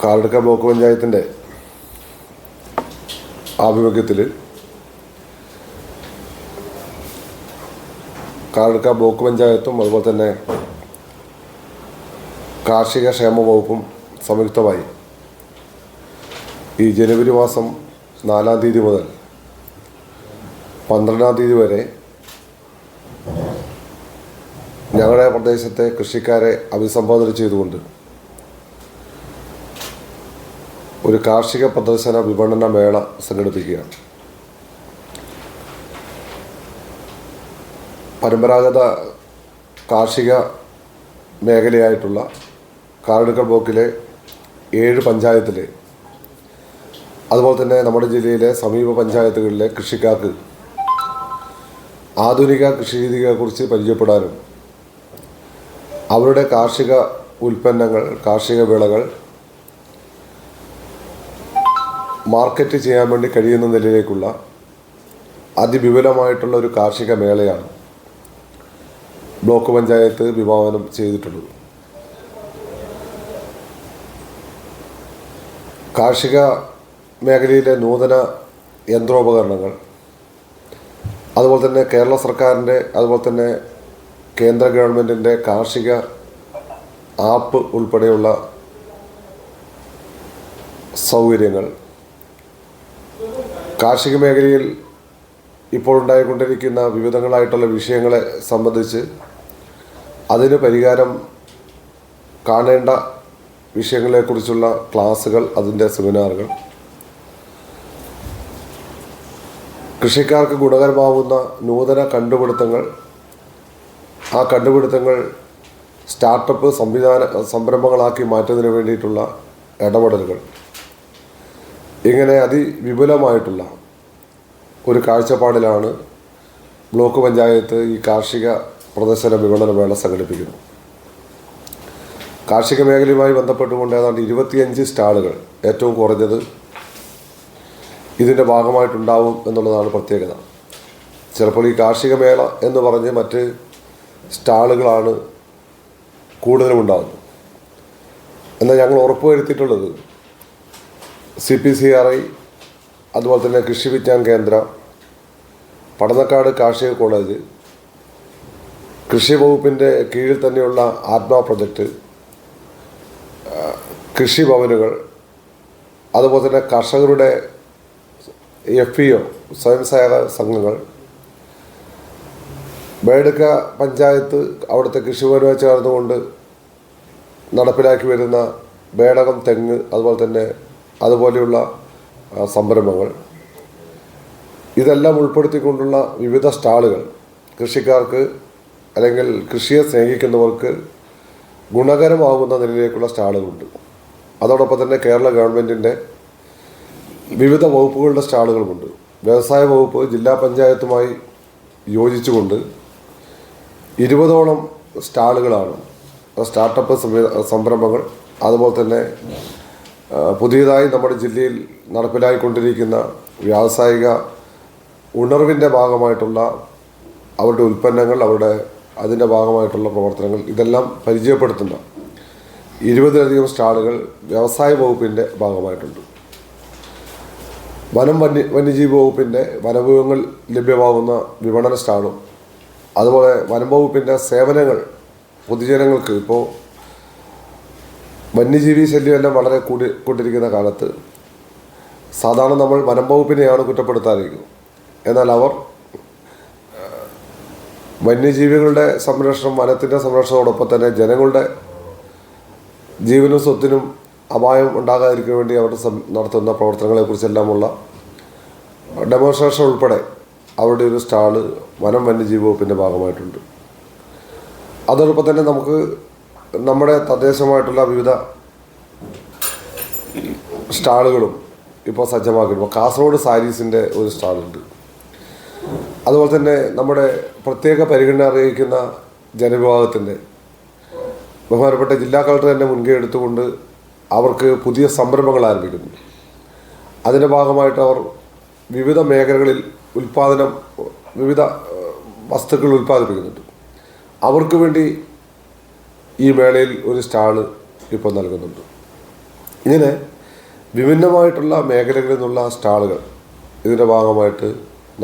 കാലടുക്ക block പഞ്ചായത്തിന്റെ ആഭിമുഖ്യത്തിൽ കാലടുക്ക block പഞ്ചായത്തും അതുപോലെ തന്നെ കാർഷിക ക്ഷേമ വകുപ്പും സംയുക്തമായി ഈ ജനുവരി മാസം നാലാം തീയതി മുതൽ പന്ത്രണ്ടാം തീയതി വരെ ഞങ്ങളുടെ പ്രദേശത്തെ കൃഷിക്കാരെ അഭിസംബോധന ചെയ്തുകൊണ്ട് ഒരു കാർഷിക പ്രദർശന വിപണന മേള സംഘടിപ്പിക്കുകയാണ് പരമ്പരാഗത കാർഷിക മേഖലയായിട്ടുള്ള കാർഡുക്കൽ ബ്ലോക്കിലെ ഏഴ് പഞ്ചായത്തിലെ അതുപോലെ തന്നെ നമ്മുടെ ജില്ലയിലെ സമീപ പഞ്ചായത്തുകളിലെ കൃഷിക്കാർക്ക് ആധുനിക കൃഷിരീതികളെക്കുറിച്ച് പരിചയപ്പെടാനും അവരുടെ കാർഷിക ഉൽപ്പന്നങ്ങൾ കാർഷിക വിളകൾ മാർക്കറ്റ് ചെയ്യാൻ വേണ്ടി കഴിയുന്ന നിലയിലേക്കുള്ള അതിവിപുലമായിട്ടുള്ള ഒരു കാർഷിക മേളയാണ് ബ്ലോക്ക് പഞ്ചായത്ത് വിഭാവനം ചെയ്തിട്ടുള്ളത്. കാർഷിക മേഖലയിലെ നൂതന യന്ത്രോപകരണങ്ങൾ അതുപോലെ തന്നെ കേരള സർക്കാരിന്റെ അതുപോലെ തന്നെ കേന്ദ്ര ഗവൺമെന്റിന്റെ കാർഷിക ആപ്പ് ഉൾപ്പെടെയുള്ള സൗകര്യങ്ങൾ കാർഷിക മേഖലയിൽ ഇപ്പോൾ ഉണ്ടായിക്കൊണ്ടിരിക്കുന്ന വിവിധങ്ങളായിട്ടുള്ള വിഷയങ്ങളെ സംബന്ധിച്ച് അതിന് പരിഹാരം കാണേണ്ട വിഷയങ്ങളെക്കുറിച്ചുള്ള ക്ലാസ്സുകൾ അതിന്റെ സെമിനാറുകൾ. കൃഷിക്കാർക്ക് ഗുണകരമാവുന്ന നൂതന കണ്ടുപിടുത്തങ്ങൾ. ആ കണ്ടുപിടുത്തങ്ങൾ സ്റ്റാർട്ടപ്പ് സംവിധാന സംരംഭങ്ങളാക്കി മാറ്റുന്നതിന് വേണ്ടിയിട്ടുള്ള ഇടപെടലുകൾ. ഇങ്ങനെ അതിവിപുലമായിട്ടുള്ള ഒരു കാഴ്ചപ്പാടിലാണ് ബ്ലോക്ക് പഞ്ചായത്ത് ഈ കാർഷിക പ്രദർശന വിപണന മേള സംഘടിപ്പിക്കുന്നത്. കാർഷിക മേഖലയുമായി ബന്ധപ്പെട്ടുകൊണ്ട് ഏതാണ്ട് ഇരുപത്തിയഞ്ച് സ്റ്റാളുകൾ ഏറ്റവും കുറഞ്ഞത് ഇതിന്റെ ഭാഗമായിട്ടുണ്ടാവും എന്നുള്ളതാണ് പ്രത്യേകത. ചിലപ്പോൾ ഈ കാർഷിക മേള എന്ന് പറഞ്ഞ് മറ്റ് സ്റ്റാളുകളാണ് കൂടുതലും ഉണ്ടാകുന്നത് എന്നാൽ ഞങ്ങൾ ഉറപ്പുവരുത്തിയിട്ടുള്ളത് C P C R I അതുപോലെ തന്നെ കൃഷി വിജ്ഞാൻ കേന്ദ്ര പടന്നക്കാട് കാർഷിക കോളേജ് കൃഷി വകുപ്പിന്റെ കീഴിൽ തന്നെയുള്ള ആത്മാ പ്രൊജക്റ്റ് കൃഷി ഭവനുകൾ അതുപോലെ തന്നെ കർഷകരുടെ എഫ് ഇ ഒ സ്വയം സഹായക സംഘങ്ങൾ ബേഡക്ക പഞ്ചായത്ത് അവിടുത്തെ കൃഷിഭവനുമായി ചേർന്നുകൊണ്ട് നടപ്പിലാക്കി വരുന്ന ബേടകം തെങ്ങ് അതുപോലെ തന്നെ അതുപോലെയുള്ള സംരംഭങ്ങൾ. ഇതെല്ലാം ഉൾപ്പെടുത്തിക്കൊണ്ടുള്ള വിവിധ സ്റ്റാളുകൾ. കൃഷിക്കാർക്ക് അല്ലെങ്കിൽ കൃഷിയെ സ്നേഹിക്കുന്നവർക്ക് ഗുണകരമാകുന്ന നിലയിലേക്കുള്ള സ്റ്റാളുകളുണ്ട്. അതോടൊപ്പം തന്നെ കേരള ഗവൺമെന്റിന്റെ വിവിധ വകുപ്പുകളുടെ സ്റ്റാളുകളുമുണ്ട്. വ്യവസായ വകുപ്പ് ജില്ലാ പഞ്ചായത്തുമായി യോജിച്ചുകൊണ്ട് ഇരുപതോളം സ്റ്റാളുകളാണ്. സ്റ്റാർട്ടപ്പ് സംരംഭങ്ങൾ. അതുപോലെ തന്നെ പുതിയതായി നമ്മുടെ ജില്ലയിൽ നടപ്പിലായിക്കൊണ്ടിരിക്കുന്ന വ്യാവസായിക ഉണർവിന്റെ ഭാഗമായിട്ടുള്ള അവരുടെ ഉൽപ്പന്നങ്ങൾ അവരുടെ അതിന്റെ ഭാഗമായിട്ടുള്ള പ്രവർത്തനങ്ങൾ ഇതെല്ലാം പരിചയപ്പെടുത്തുന്ന ഇരുപതിലധികം സ്റ്റാളുകൾ വ്യവസായ വകുപ്പിന്റെ ഭാഗമായിട്ടുണ്ട്. വനം വന്യ വന്യജീവി വകുപ്പിന്റെ വനവിഭവങ്ങൾ ലഭ്യമാകുന്ന വിപണന സ്റ്റാളും അതുപോലെ വനം വകുപ്പിന്റെ സേവനങ്ങൾ പൊതുജനങ്ങൾക്ക് ഇപ്പോൾ വന്യജീവി ശല്യമെല്ലാം വളരെ കൂടി കൊണ്ടിരിക്കുന്ന കാലത്ത് സാധാരണ നമ്മൾ വനം വകുപ്പിനെയാണ് കുറ്റപ്പെടുത്താതിരിക്കുന്നത്. എന്നാൽ അവർ വന്യജീവികളുടെ സംരക്ഷണം വനത്തിന്റെ സംരക്ഷണത്തോടൊപ്പം തന്നെ ജനങ്ങളുടെ ജീവനും സ്വത്തിനും അപായം ഉണ്ടാകാതിരിക്കാൻ വേണ്ടി അവർ നടത്തുന്ന പ്രവർത്തനങ്ങളെക്കുറിച്ചെല്ലാമുള്ള ഡെമോൺസ്ട്രേഷൻ ഉൾപ്പെടെ അവരുടെ ഒരു സ്റ്റാൾ വനം വന്യജീവി വകുപ്പിന്റെ ഭാഗമായിട്ടുണ്ട്. അതോടൊപ്പം തന്നെ നമുക്ക് നമ്മുടെ തദ്ദേശമായിട്ടുള്ള വിവിധ സ്റ്റാളുകളും ഇപ്പോൾ ഇപ്പോൾ കാസർഗോഡ് സാരീസിന്റെ ഒരു സ്റ്റാളുണ്ട്. അതുപോലെ തന്നെ നമ്മുടെ പ്രത്യേക പരിഗണന അറിയിക്കുന്ന ജനവിഭാഗത്തിന്റെ ബഹുമാനപ്പെട്ട ജില്ലാ കളക്ടർ തന്നെ മുൻകൈ എടുത്തുകൊണ്ട് അവർക്ക് പുതിയ സംരംഭങ്ങൾ ആരംഭിക്കുന്നു. അതിന്റെ ഭാഗമായിട്ട് അവർ വിവിധ മേഖലകളിൽ ഉൽപ്പാദനം വിവിധ വസ്തുക്കൾ ഉൽപ്പാദിപ്പിക്കുന്നുണ്ട്. അവർക്ക് വേണ്ടി ഈ മേളയിൽ ഒരു സ്റ്റാൾ ഇപ്പോൾ നൽകുന്നുണ്ട്. ഇങ്ങനെ വിഭിന്നമായിട്ടുള്ള മേഖലകളിൽ നിന്നുള്ള സ്റ്റാളുകൾ ഇതിന്റെ ഭാഗമായിട്ട്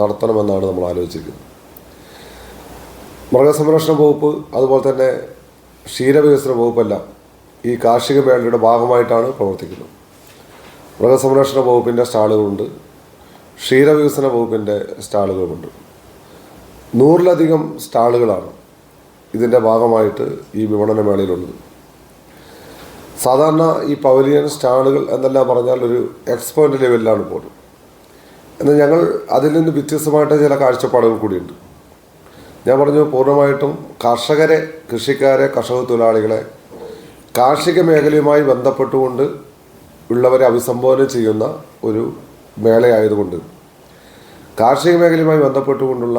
നടത്തണമെന്നാണ് നമ്മൾ ആലോചിച്ചിരിക്കുന്നത്. മൃഗസംരക്ഷണ വകുപ്പ് അതുപോലെ തന്നെ ക്ഷീരവികസന വകുപ്പെല്ലാം ഈ കാർഷിക മേളയുടെ ഭാഗമായിട്ടാണ് പ്രവർത്തിക്കുന്നത്. മൃഗസംരക്ഷണ വകുപ്പിന്റെ സ്റ്റാളുകളുണ്ട് ക്ഷീരവികസന വകുപ്പിന്റെ സ്റ്റാളുകളുമുണ്ട്. നൂറിലധികം സ്റ്റാളുകളാണ് ഇതിന്റെ ഭാഗമായിട്ട് ഈ വിപണന മേളയിലുള്ളത് സാധാരണ ഈ പവലിയൻ സ്റ്റാളുകൾ എന്നെല്ലാം പറഞ്ഞാൽ ഒരു എക്സ്പോയിന്റ് ലെവലിലാണ് പോലും. എന്നാൽ ഞങ്ങൾ അതിൽ നിന്ന് വ്യത്യസ്തമായിട്ട് ചില കാഴ്ചപ്പാടുകൾ കൂടിയുണ്ട്. ഞാൻ പറഞ്ഞു പൂർണമായിട്ടും കർഷകരെ കൃഷിക്കാരെ കർഷക തൊഴിലാളികളെ കാർഷിക മേഖലയുമായി ബന്ധപ്പെട്ടുകൊണ്ട് ഉള്ളവരെ അഭിസംബോധന ചെയ്യുന്ന ഒരു മേളയായതുകൊണ്ട് കാർഷിക മേഖലയുമായി ബന്ധപ്പെട്ടുകൊണ്ടുള്ള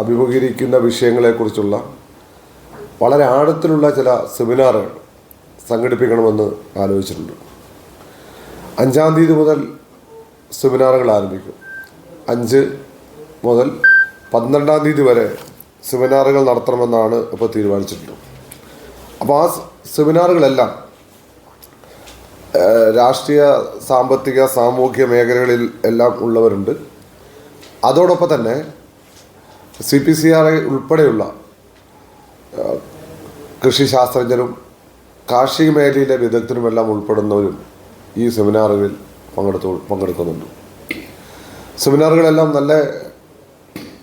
അഭിമുഖീകരിക്കുന്ന വിഷയങ്ങളെക്കുറിച്ചുള്ള വളരെ ആഴത്തിലുള്ള ചില സെമിനാറുകൾ സംഘടിപ്പിക്കണമെന്ന് ആലോചിച്ചിട്ടുണ്ട്. അഞ്ചാം തീയതി മുതൽ സെമിനാറുകൾ ആരംഭിക്കും. അഞ്ച് മുതൽ പന്ത്രണ്ടാം തീയതി വരെ സെമിനാറുകൾ നടത്തണമെന്നാണ് ഇപ്പോൾ തീരുമാനിച്ചിട്ടുള്ളത്. അപ്പോൾ ആ സെമിനാറുകളെല്ലാം രാഷ്ട്രീയ സാമ്പത്തിക സാമൂഹ്യ മേഖലകളിൽ എല്ലാം ഉള്ളവരുണ്ട്. അതോടൊപ്പം തന്നെ സി പി സി ആർ ഉൾപ്പെടെയുള്ള കൃഷി ശാസ്ത്രജ്ഞരും കാർഷിക മേഖലയിലെ വിദഗ്ധരുമെല്ലാം ഉൾപ്പെടുന്നവരും ഈ സെമിനാറുകളിൽ പങ്കെടുത്തു പങ്കെടുക്കുന്നുണ്ട്. സെമിനാറുകളെല്ലാം നല്ല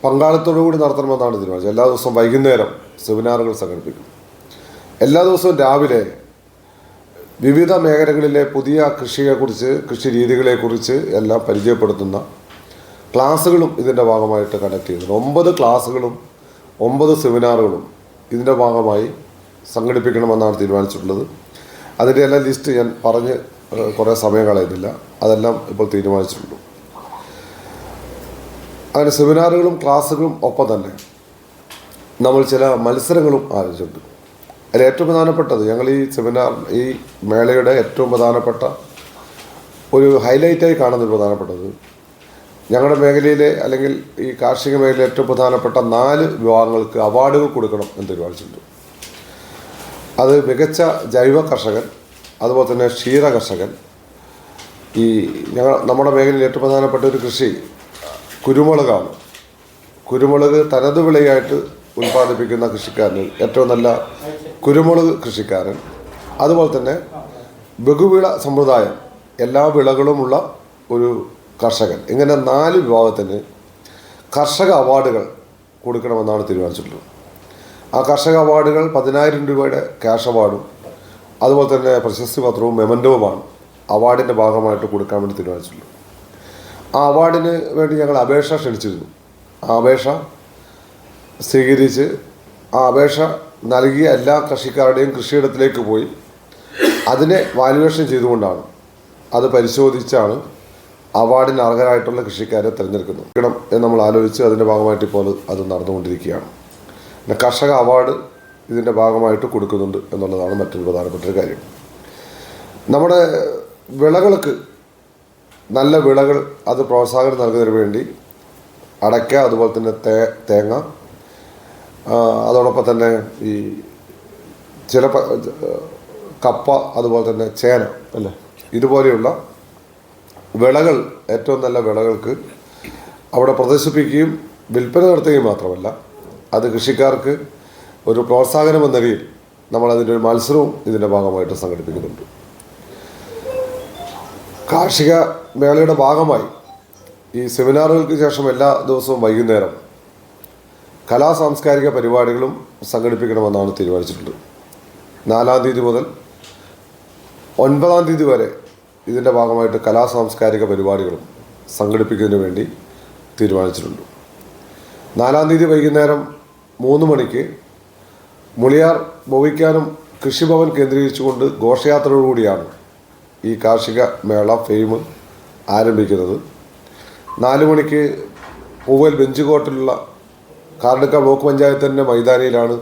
പങ്കാളിത്തോടു കൂടി നടത്തണമെന്നാണ് തീരുമാനിച്ചത്. എല്ലാ ദിവസവും വൈകുന്നേരം സെമിനാറുകൾ സംഘടിപ്പിക്കും. എല്ലാ ദിവസവും രാവിലെ വിവിധ മേഖലകളിലെ പുതിയ കൃഷിയെക്കുറിച്ച് കൃഷി രീതികളെക്കുറിച്ച് എല്ലാം പരിചയപ്പെടുത്തുന്ന ക്ലാസ്സുകളും ഇതിന്റെ ഭാഗമായിട്ട് കണ്ടക്ട് ചെയ്യുന്നുണ്ട്. ഒമ്പത് ക്ലാസ്സുകളും ഒമ്പത് സെമിനാറുകളും ഇതിന്റെ ഭാഗമായി സംഘടിപ്പിക്കണമെന്നാണ് തീരുമാനിച്ചിട്ടുള്ളത്. അതിന്റെ എല്ലാം ലിസ്റ്റ് ഞാൻ പറഞ്ഞ് കുറേ സമയം കളയുന്നില്ല. അതെല്ലാം ഇപ്പോൾ തീരുമാനിച്ചിട്ടുണ്ട്. അങ്ങനെ സെമിനാറുകളും ക്ലാസ്സുകളും ഒപ്പം തന്നെ നമ്മൾ ചില മത്സരങ്ങളും ആലോചിച്ചിട്ടുണ്ട് അതിൽ ഏറ്റവും പ്രധാനപ്പെട്ടത് ഞങ്ങൾ ഈ സെമിനാർ ഈ മേളയുടെ ഏറ്റവും പ്രധാനപ്പെട്ട ഒരു ഹൈലൈറ്റായി കാണുന്ന ഒരു പ്രധാനപ്പെട്ടത് ഞങ്ങളുടെ മേഖലയിലെ അല്ലെങ്കിൽ ഈ കാർഷിക മേഖലയിലെ ഏറ്റവും പ്രധാനപ്പെട്ട നാല് വിഭാഗങ്ങൾക്ക് അവാർഡുകൾ കൊടുക്കണം എന്ന് തീരുമാനിച്ചിട്ടുണ്ട്. അത് മികച്ച ജൈവ കർഷകൻ അതുപോലെ തന്നെ ക്ഷീര കർഷകൻ. ഈ ഞങ്ങൾ നമ്മുടെ മേഖലയിൽ ഏറ്റവും പ്രധാനപ്പെട്ട ഒരു കൃഷി കുരുമുളകാണ്. കുരുമുളക് തനത് വിളയായിട്ട് ഉൽപ്പാദിപ്പിക്കുന്ന കൃഷിക്കാരന് ഏറ്റവും നല്ല കുരുമുളക് കൃഷിക്കാരൻ. അതുപോലെ തന്നെ ബഹുവിള സമ്പ്രദായം എല്ലാ വിളകളുമുള്ള ഒരു കർഷകൻ. ഇങ്ങനെ നാല് വിഭാഗത്തിന് കർഷക അവാർഡുകൾ കൊടുക്കണമെന്നാണ് തീരുമാനിച്ചിട്ടുള്ളത്. ആ കർഷക അവാർഡുകൾ പതിനായിരം രൂപയുടെ ക്യാഷ് അവാർഡും അതുപോലെ തന്നെ പ്രശസ്തി പത്രവും മെമൻഡവുമാണ് അവാർഡിന്റെ ഭാഗമായിട്ട് കൊടുക്കാൻ വേണ്ടി തീരുമാനിച്ചിട്ടുള്ളത്. ആ അവാർഡിന് വേണ്ടി ഞങ്ങൾ അപേക്ഷ ക്ഷണിച്ചിരുന്നു. ആ അപേക്ഷ സ്വീകരിച്ച് ആ അപേക്ഷ നൽകിയ എല്ലാ കൃഷിക്കാരുടെയും കൃഷിയിടത്തിലേക്ക് പോയി. അതിനെ വാലുവേഷൻ ചെയ്തുകൊണ്ടാണ് അത് പരിശോധിച്ചാണ് അവാർഡിന് അർഹരായിട്ടുള്ള കൃഷിക്കാരെ തിരഞ്ഞെടുക്കുന്നത്. എന്ന് നമ്മൾ ആലോചിച്ച് അതിന്റെ ഭാഗമായിട്ട് ഇപ്പോൾ അത് നടന്നുകൊണ്ടിരിക്കുകയാണ്. പിന്നെ കർഷക അവാർഡ് ഇതിന്റെ ഭാഗമായിട്ട് കൊടുക്കുന്നുണ്ട് എന്നുള്ളതാണ് മറ്റൊരു പ്രധാനപ്പെട്ട ഒരു കാര്യം. നമ്മുടെ വിളകൾക്ക് നല്ല വിളകൾ അത് പ്രോത്സാഹനം നൽകുന്നതിന് വേണ്ടി അടയ്ക്ക അതുപോലെ തന്നെ തേ തേങ്ങ അതോടൊപ്പം തന്നെ ഈ ചില കപ്പ അതുപോലെ തന്നെ ചേന അല്ലേ? ഇതുപോലെയുള്ള വിളകൾ ഏറ്റവും നല്ല വിളകൾക്ക് അവിടെ പ്രദർശിപ്പിക്കുകയും വിൽപ്പന നടത്തുകയും മാത്രമല്ല അത് കൃഷിക്കാർക്ക് ഒരു പ്രോത്സാഹനം എന്ന നിലയിൽ നമ്മൾ അതിന്റെ ഒരു മത്സരവും ഇതിന്റെ ഭാഗമായിട്ട് സംഘടിപ്പിക്കുന്നുണ്ട്. കാർഷിക മേളയുടെ ഭാഗമായി ഈ സെമിനാറുകൾക്ക് ശേഷം എല്ലാ ദിവസവും വൈകുന്നേരം കലാ സാംസ്കാരിക പരിപാടികളും സംഘടിപ്പിക്കണമെന്നാണ് തീരുമാനിച്ചിട്ടുള്ളത്. നാലാം തീയതി മുതൽ ഒൻപതാം തീയതി വരെ ഇതിന്റെ ഭാഗമായിട്ട് കലാ സാംസ്കാരിക പരിപാടികളും സംഘടിപ്പിക്കുന്നതിന് വേണ്ടി തീരുമാനിച്ചിട്ടുണ്ട്. നാലാം തീയതി വൈകുന്നേരം മൂന്ന് മണിക്ക് മുളിയാർ ബോവിക്കാനും കൃഷിഭവൻ കേന്ദ്രീകരിച്ചുകൊണ്ട് ഘോഷയാത്രയോടുകൂടിയാണ് ഈ കാർഷിക മേള ഫെയിം ആരംഭിക്കുന്നത്. നാല് മണിക്ക് പൂവൽ ബെഞ്ചുകോട്ടിലുള്ള കാർഡക്ക ബ്ലോക്ക് പഞ്ചായത്തിന്റെ മൈതാനിയിലാണ്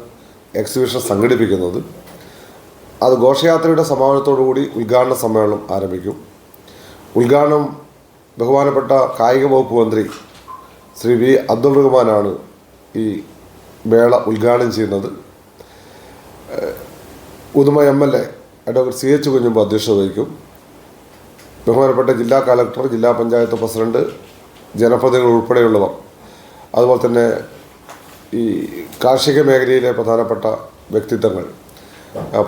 എക്സിബിഷൻ സംഘടിപ്പിക്കുന്നത്. അത് ഘോഷയാത്രയുടെ സമാപനത്തോടുകൂടി ഉദ്ഘാടന സമ്മേളനം ആരംഭിക്കും. ഉദ്ഘാടനം ബഹുമാനപ്പെട്ട കായിക വകുപ്പ് മന്ത്രി ശ്രീ വി അബ്ദുൾ റഹ്മാനാണ് ഈ മേള ഉദ്ഘാടനം ചെയ്യുന്നത് Uduma M L A advocate C H കുഞ്ഞുമ്പോൾ അധ്യക്ഷത വഹിക്കും. ബഹുമാനപ്പെട്ട ജില്ലാ കലക്ടർ ജില്ലാ പഞ്ചായത്ത് പ്രസിഡന്റ് ജനപ്രതിനിധികൾ ഉൾപ്പെടെയുള്ളവർ അതുപോലെ തന്നെ ഈ കാർഷിക മേഖലയിലെ പ്രധാനപ്പെട്ട വ്യക്തിത്വങ്ങൾ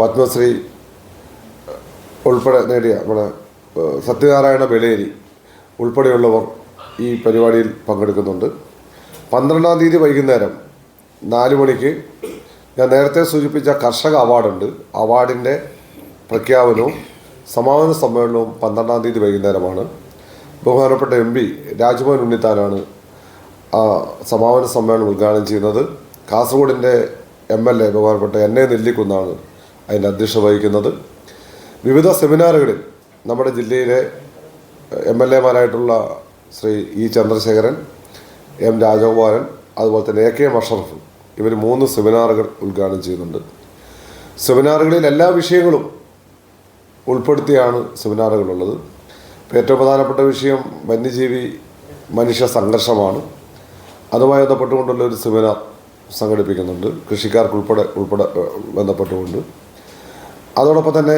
പത്മശ്രീ ഉൾപ്പെടെ നേടിയ നമ്മുടെ സത്യനാരായണ ബലേരി ഉൾപ്പെടെയുള്ളവർ ഈ പരിപാടിയിൽ പങ്കെടുക്കുന്നുണ്ട്. പന്ത്രണ്ടാം തീയതി വൈകുന്നേരം നാല് മണിക്ക് ഞാൻ നേരത്തെ സൂചിപ്പിച്ച കർഷക അവാർഡുണ്ട്. അവാർഡിന്റെ പ്രഖ്യാപനവും സമാപന സമ്മേളനവും പന്ത്രണ്ടാം തീയതി വൈകുന്നേരമാണ്. ബഹുമാനപ്പെട്ട എം പി രാജ്മോഹൻ ഉണ്ണിത്താനാണ് ആ സമാപന സമ്മേളനം ഉദ്ഘാടനം ചെയ്യുന്നത്. കാസർഗോഡിന്റെ എം എൽ എ ബഹുമാനപ്പെട്ട എൻ എ നെല്ലിക്കുന്നാണ് അതിന്റെ അധ്യക്ഷത വഹിക്കുന്നത്. വിവിധ സെമിനാറുകളിൽ നമ്മുടെ ജില്ലയിലെ എം എൽ എമാരായിട്ടുള്ള ശ്രീ ഇ ചന്ദ്രശേഖരൻ എം രാജഗോപാലൻ അതുപോലെ തന്നെ എ കെ എം അഷറഫ് ഇവർ മൂന്ന് സെമിനാറുകൾ ഉദ്ഘാടനം ചെയ്യുന്നുണ്ട്. സെമിനാറുകളിൽ എല്ലാ വിഷയങ്ങളും ഉൾപ്പെടുത്തിയാണ് സെമിനാറുകളുള്ളത്. ഏറ്റവും പ്രധാനപ്പെട്ട വിഷയം വന്യജീവി മനുഷ്യ സംഘർഷമാണ്. അതുമായി ബന്ധപ്പെട്ടുകൊണ്ടുള്ള ഒരു സെമിനാർ സംഘടിപ്പിക്കുന്നുണ്ട്. കൃഷിക്കാർക്ക് ഉൾപ്പെടെ ബന്ധപ്പെട്ടുകൊണ്ട്. അതോടൊപ്പം തന്നെ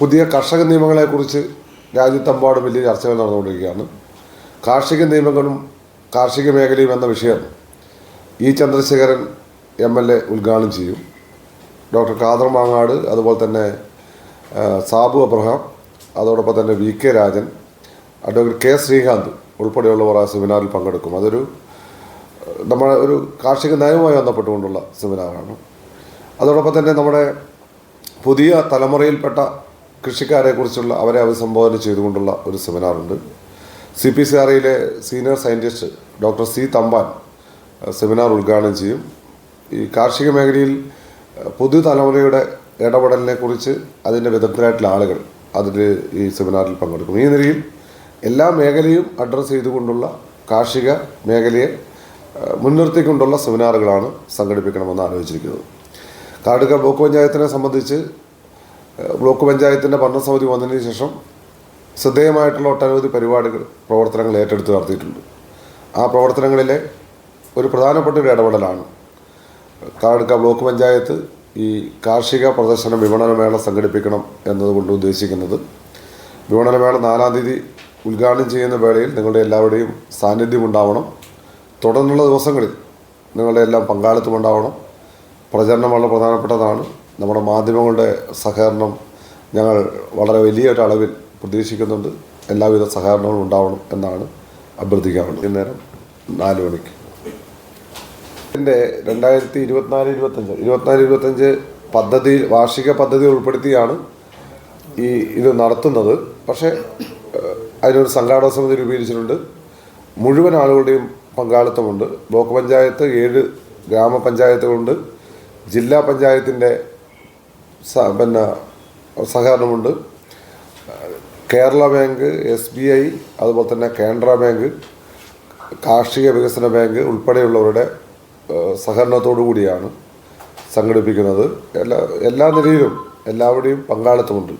പുതിയ കർഷക നിയമങ്ങളെക്കുറിച്ച് രാജ്യത്തെമ്പാടും വലിയ ചർച്ചകൾ നടന്നുകൊണ്ടിരിക്കുകയാണ്. കാർഷിക നിയമങ്ങളും കാർഷിക മേഖലയും എന്ന വിഷയം E Chandrasekharan M L A ഉദ്ഘാടനം ചെയ്യും. ഡോക്ടർ ഖാദർ മാങ്ങാട് അതുപോലെ തന്നെ സാബു അബ്രഹാം അതോടൊപ്പം തന്നെ V K Rajan advocate K Srikanth ഉൾപ്പെടെയുള്ളവർ ആ സെമിനാറിൽ പങ്കെടുക്കും. അതൊരു നമ്മുടെ ഒരു കാർഷിക നയവുമായി ബന്ധപ്പെട്ടുകൊണ്ടുള്ള സെമിനാറാണ്. അതോടൊപ്പം തന്നെ നമ്മുടെ പുതിയ തലമുറയിൽപ്പെട്ട കൃഷിക്കാരെക്കുറിച്ചുള്ള അവരെ അഭിസംബോധന ചെയ്തുകൊണ്ടുള്ള ഒരു സെമിനാറുണ്ട്. C P C ആർഐയിലെ senior scientist doctor C Thampan seminar ഉദ്ഘാടനം ചെയ്യും. ഈ കാർഷിക മേഖലയിൽ പുതുതലമുറയുടെ ഇടപെടലിനെ കുറിച്ച് അതിന്റെ വിദഗ്ധരായിട്ടുള്ള ആളുകൾ അതിൽ ഈ സെമിനാറിൽ പങ്കെടുക്കും. ഈ നിലയിൽ എല്ലാ മേഖലയും അഡ്രസ്സ് ചെയ്തുകൊണ്ടുള്ള കാർഷിക മേഖലയെ മുൻനിർത്തിക്കൊണ്ടുള്ള സെമിനാറുകളാണ് സംഘടിപ്പിക്കണമെന്ന് ആലോചിച്ചിരിക്കുന്നത്. കാടുക ബ്ലോക്ക് പഞ്ചായത്തിനെ സംബന്ധിച്ച് ബ്ലോക്ക് പഞ്ചായത്തിന്റെ ഭരണസമിതി വന്നതിന് ശേഷം ശ്രദ്ധേയമായിട്ടുള്ള ഒട്ടനവധി പരിപാടികൾ പ്രവർത്തനങ്ങൾ ഏറ്റെടുത്ത് നടത്തിയിട്ടുണ്ട്. ആ പ്രവർത്തനങ്ങളിലെ ഒരു പ്രധാനപ്പെട്ട ഒരു ഇടപെടലാണ്. കാടുക്ക ബ്ലോക്ക് പഞ്ചായത്ത് ഈ കാർഷിക പ്രദർശന വിപണനമേള സംഘടിപ്പിക്കണം എന്നതുകൊണ്ട് ഉദ്ദേശിക്കുന്നത്. വിപണനമേള നാലാം തീയതി ഉദ്ഘാടനം ചെയ്യുന്ന വേളയിൽ നിങ്ങളുടെ എല്ലാവരുടെയും സാന്നിധ്യം ഉണ്ടാവണം. തുടർന്നുള്ള ദിവസങ്ങളിൽ നിങ്ങളുടെ എല്ലാം പങ്കാളിത്തം ഉണ്ടാവണം. പ്രചരണം വളരെ പ്രധാനപ്പെട്ടതാണ്. നമ്മുടെ മാധ്യമങ്ങളുടെ സഹകരണം ഞങ്ങൾ വളരെ വലിയൊരു അളവിൽ പ്രതീക്ഷിക്കുന്നുണ്ട്. എല്ലാവിധ സഹകരണങ്ങളും ഉണ്ടാവണം എന്നാണ് അഭ്യർത്ഥിക്കാറുള്ളത് ഇന്നേരം നാല് മണിക്ക്. ഇതിന്റെ രണ്ടായിരത്തി ഇരുപത്തിനാല് ഇരുപത്തഞ്ച് ഇരുപത്തിനാല് ഇരുപത്തഞ്ച് പദ്ധതി വാർഷിക പദ്ധതി ഉൾപ്പെടുത്തിയാണ് ഈ ഇത് നടത്തുന്നത്. പക്ഷേ അതിനൊരു സംഘാടക സമിതി രൂപീകരിച്ചിട്ടുണ്ട്. മുഴുവൻ ആളുകളുടെയും പങ്കാളിത്തമുണ്ട്. ബ്ലോക്ക് പഞ്ചായത്ത് ഏഴ് ഗ്രാമപഞ്ചായത്തുകളുണ്ട്. ജില്ലാ പഞ്ചായത്തിന്റെ പിന്നെ സഹകരണമുണ്ട്. Kerala bank S B I അതുപോലെ തന്നെ കാനറ ബാങ്ക് കാർഷിക വികസന ബാങ്ക് ഉൾപ്പെടെയുള്ളവരുടെ സഹകരണത്തോടു കൂടിയാണ് സംഘടിപ്പിക്കുന്നത്. എല്ലാ എല്ലാ നിലയിലും എല്ലാവരുടെയും പങ്കാളിത്തമുണ്ട്.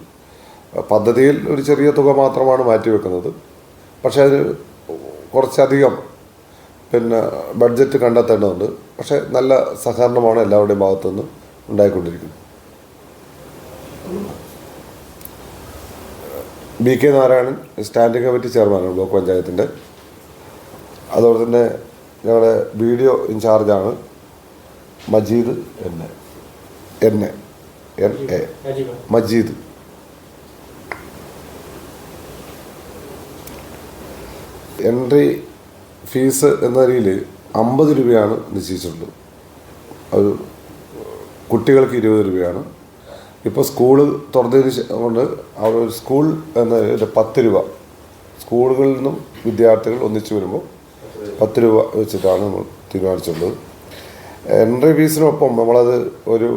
പദ്ധതിയിൽ ഒരു ചെറിയ തുക മാത്രമാണ് മാറ്റിവെക്കുന്നത്. പക്ഷേ അത് കുറച്ചധികം പിന്നെ ബഡ്ജറ്റ് കണ്ടെത്തേണ്ടതുണ്ട്. പക്ഷേ നല്ല സഹകരണമാണ് എല്ലാവരുടെയും ഭാഗത്തുനിന്ന് ഉണ്ടായിക്കൊണ്ടിരിക്കുന്നത്. B K Narayanan standing committee ചെയർമാനാണ് ബ്ലോക്ക് പഞ്ചായത്തിന്റെ അതുപോലെ തന്നെ ഞങ്ങളുടെ video ഇൻചാർജാണ് Majeed N A. N A. N A. Majeed. Entry fees എന്ന നിലയിൽ അമ്പത് രൂപയാണ് നിശ്ചയിച്ചിട്ടുള്ളത്. ഒരു കുട്ടികൾക്ക് ഇരുപത് രൂപയാണ്. ഇപ്പോൾ സ്കൂൾ തുറന്നതിന് കൊണ്ട് അവിടെ ഒരു സ്കൂൾ എന്ന പത്ത് രൂപ. സ്കൂളുകളിൽ നിന്നും വിദ്യാർത്ഥികൾ ഒന്നിച്ചു വരുമ്പോൾ പത്ത് രൂപ വെച്ചിട്ടാണ് നമ്മൾ തീരുമാനിച്ചിട്ടുള്ളത്. എൻട്രി ഫീസിനൊപ്പം നമ്മളത് ഒരു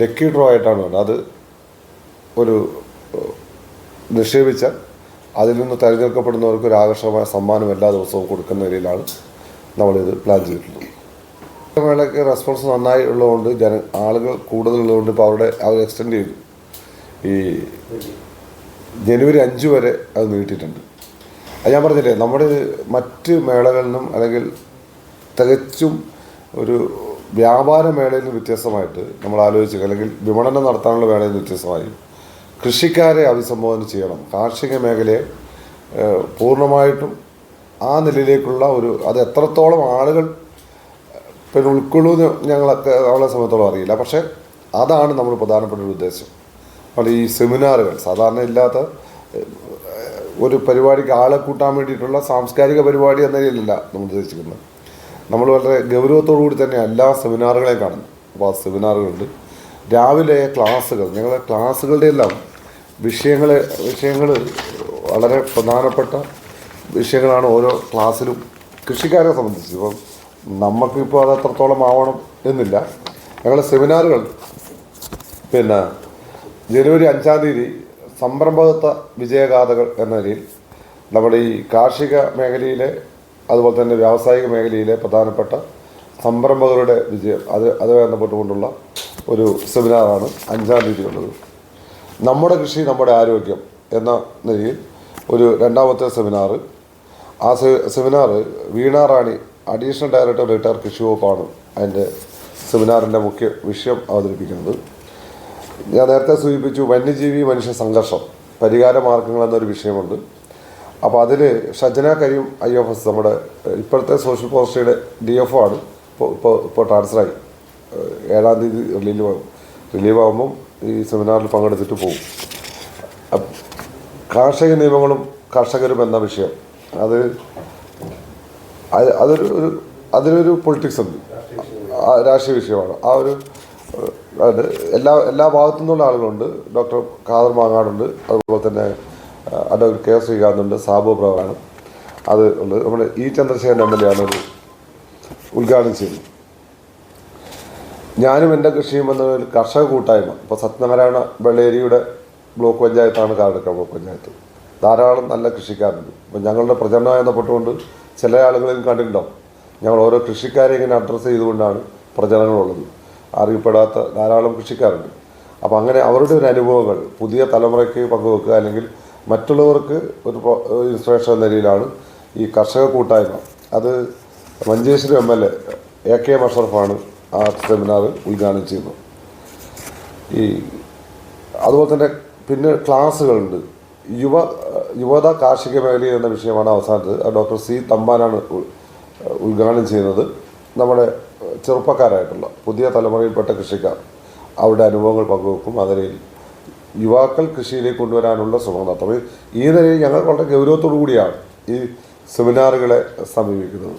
ലക്കി ഡ്രോ ആയിട്ടാണ് അത് ഒരു നിക്ഷേപിച്ചാൽ നിക്ഷേപിച്ച അതിൽ നിന്ന് തിരഞ്ഞെടുക്കപ്പെടുന്നവർക്ക് ഒരു ആകർഷകമായ സമ്മാനം എല്ലാ ദിവസവും കൊടുക്കുന്ന നിലയിലാണ് നമ്മളിത് പ്ലാൻ ചെയ്തിട്ടുള്ളത്. മേളയ്ക്ക് റെസ്പോൺസ് നന്നായി ഉള്ളതുകൊണ്ട് ജന ആളുകൾ കൂടുതലുള്ളതുകൊണ്ട് ഇപ്പോൾ അവരുടെ അവർ എക്സ്റ്റെൻഡ് ചെയ്തു. ഈ ജനുവരി അഞ്ച് വരെ അത് നീട്ടിയിട്ടുണ്ട്. അത് ഞാൻ പറഞ്ഞില്ലേ നമ്മുടെ മറ്റ് മേളകളിൽ നിന്നും അല്ലെങ്കിൽ തികച്ചും ഒരു വ്യാപാര മേളയിൽ നിന്ന് വ്യത്യസ്തമായിട്ട് നമ്മൾ ആലോചിച്ച് അല്ലെങ്കിൽ വിപണനം നടത്താനുള്ള മേളയിൽ നിന്ന് വ്യത്യസ്തമായി കൃഷിക്കാരെ അഭിസംബോധന ചെയ്യണം. കാർഷിക മേഖലയെ പൂർണമായിട്ടും ആ നിലയിലേക്കുള്ള ഒരു അത് എത്രത്തോളം ആളുകൾ പിന്നെ ഉൾക്കൊള്ളുമെന്ന് ഞങ്ങളൊക്കെ അവളെ സംബന്ധിച്ചോളം അറിയില്ല. പക്ഷേ അതാണ് നമ്മൾ പ്രധാനപ്പെട്ട ഒരു ഉദ്ദേശം. അപ്പോൾ ഈ സെമിനാറുകൾ സാധാരണ ഇല്ലാത്ത ഒരു പരിപാടിക്ക് ആളെ കൂട്ടാൻ വേണ്ടിയിട്ടുള്ള സാംസ്കാരിക പരിപാടി എന്ന നിലയിലല്ല നമ്മൾ ഉദ്ദേശിക്കുന്നത്. നമ്മൾ വളരെ ഗൗരവത്തോടു കൂടി തന്നെ എല്ലാ സെമിനാറുകളെയും കാണുന്നു. അപ്പോൾ ആ സെമിനാറുകളുണ്ട് രാവിലെ ക്ലാസ്സുകൾ ഞങ്ങളുടെ ക്ലാസ്സുകളുടെ എല്ലാം വിഷയങ്ങൾ വിഷയങ്ങൾ വളരെ പ്രധാനപ്പെട്ട വിഷയങ്ങളാണ് ഓരോ ക്ലാസ്സിലും കൃഷിക്കാരെ സംബന്ധിച്ച്. ഇപ്പം നമുക്കിപ്പോൾ അത് എത്രത്തോളം ആവണം എന്നില്ല. ഞങ്ങളുടെ സെമിനാറുകൾ പിന്നെ ജനുവരി അഞ്ചാം തീയതി സംരംഭകത്വ വിജയഗാഥകൾ എന്ന നിലയിൽ നമ്മുടെ ഈ കാർഷിക മേഖലയിലെ അതുപോലെ തന്നെ വ്യാവസായിക മേഖലയിലെ പ്രധാനപ്പെട്ട സംരംഭകരുടെ വിജയം അത് അതുമായി ബന്ധപ്പെട്ടുകൊണ്ടുള്ള ഒരു സെമിനാറാണ് അഞ്ചാം തീയതി ഉള്ളത് നമ്മുടെ കൃഷി നമ്മുടെ ആരോഗ്യം എന്ന നിലയിൽ ഒരു രണ്ടാമത്തെ സെമിനാർ ആ seminar Veena Rani additional director retire കൃഷി വകുപ്പാണ് അതിന്റെ സെമിനാറിന്റെ മുഖ്യ വിഷയം അവതരിപ്പിക്കുന്നത്. ഞാൻ നേരത്തെ സൂചിപ്പിച്ചു വന്യജീവി മനുഷ്യ സംഘർഷം പരിഹാര മാർഗങ്ങൾ എന്നൊരു വിഷയമുണ്ട്. അപ്പോൾ അതിൽ Shajana Kareem I F S നമ്മുടെ ഇപ്പോഴത്തെ സോഷ്യൽ പോളിസിയുടെ ഡി എഫ് ആണ്. ഇപ്പോൾ ഇപ്പോൾ ഇപ്പോൾ ട്രാൻസ്ഫറായി. ഏഴാം തീയതി റിലീവ് ആകും റിലീവ് ആകുമ്പം ഈ സെമിനാറിൽ പങ്കെടുത്തിട്ട് പോകും. കാർഷിക നിയമങ്ങളും കർഷകരും എന്ന വിഷയം. അത് അത് അതൊരു ഒരു അതിലൊരു പൊളിറ്റിക്സ് ഉണ്ട്. രാഷ്ട്രീയ വിഷയമാണ്. ആ ഒരു അതായത് അത് എല്ലാ എല്ലാ ഭാഗത്തു നിന്നുള്ള ആളുകളുണ്ട്. ഡോക്ടർ ഖാദർ മാങ്ങാടുണ്ട്. അതുപോലെ തന്നെ അഡ്വക്കേറ്റ് കെ ശ്രീകാന്തുണ്ട്. സാബു പ്രവാണ് അത് ഉണ്ട്. നമ്മുടെ E Chandrasekharan M L A ആണ് ഉദ്ഘാടനം ചെയ്യുന്നത് ഞാനും എന്റെ കൃഷിയും എന്ന കർഷക കൂട്ടായ്മ. ഇപ്പോൾ സത്യനാരായണ വെള്ളേരിയുടെ ബ്ലോക്ക് പഞ്ചായത്താണ് കാരടക്ക ബ്ലോക്ക് പഞ്ചായത്ത്. ധാരാളം നല്ല കൃഷിക്കാരുണ്ട്. ഇപ്പം ഞങ്ങളുടെ പ്രചരണമായി ബന്ധപ്പെട്ടുകൊണ്ട് ചില ആളുകളിൽ കണ്ടിട്ടുണ്ടാവും. ഞങ്ങൾ ഓരോ കൃഷിക്കാരെ ഇങ്ങനെ അഡ്രസ്സ് ചെയ്തുകൊണ്ടാണ് പ്രചരണങ്ങളുള്ളത്. അറിയപ്പെടാത്ത ധാരാളം കൃഷിക്കാരുണ്ട്. അപ്പോൾ അങ്ങനെ അവരുടെ ഒരു അനുഭവങ്ങൾ പുതിയ തലമുറയ്ക്ക് പങ്കുവെക്കുക അല്ലെങ്കിൽ മറ്റുള്ളവർക്ക് ഒരു ഇൻസ്പിറേഷൻ എന്ന നിലയിലാണ് ഈ കർഷക കൂട്ടായ്മ. അത് Manjeshwaram M L A A K മഷറഫാണ് ആ സെമിനാർ ഉദ്ഘാടനം ചെയ്യുന്നത് ഈ അതുപോലെ തന്നെ പിന്നെ ക്ലാസ്സുകളുണ്ട് യുവ യുവത കാർഷിക മേഖല എന്ന വിഷയമാണ് അവസാനത്ത് ഡോക്ടർ സി തമ്പാനാണ് ഉദ്ഘാടനം ചെയ്യുന്നത്. നമ്മുടെ ചെറുപ്പക്കാരായിട്ടുള്ള പുതിയ തലമുറയിൽപ്പെട്ട കൃഷിക്കാർ അവരുടെ അനുഭവങ്ങൾ പങ്കുവെക്കും. അതിൽ യുവാക്കൾ കൃഷിയിലേക്ക് കൊണ്ടുവരാനുള്ള ശ്രമം നടത്തും. ഈ നിലയിൽ ഞങ്ങൾ വളരെ ഗൗരവത്തോടു കൂടിയാണ് ഈ സെമിനാറുകളെ സമീപിക്കുന്നത്.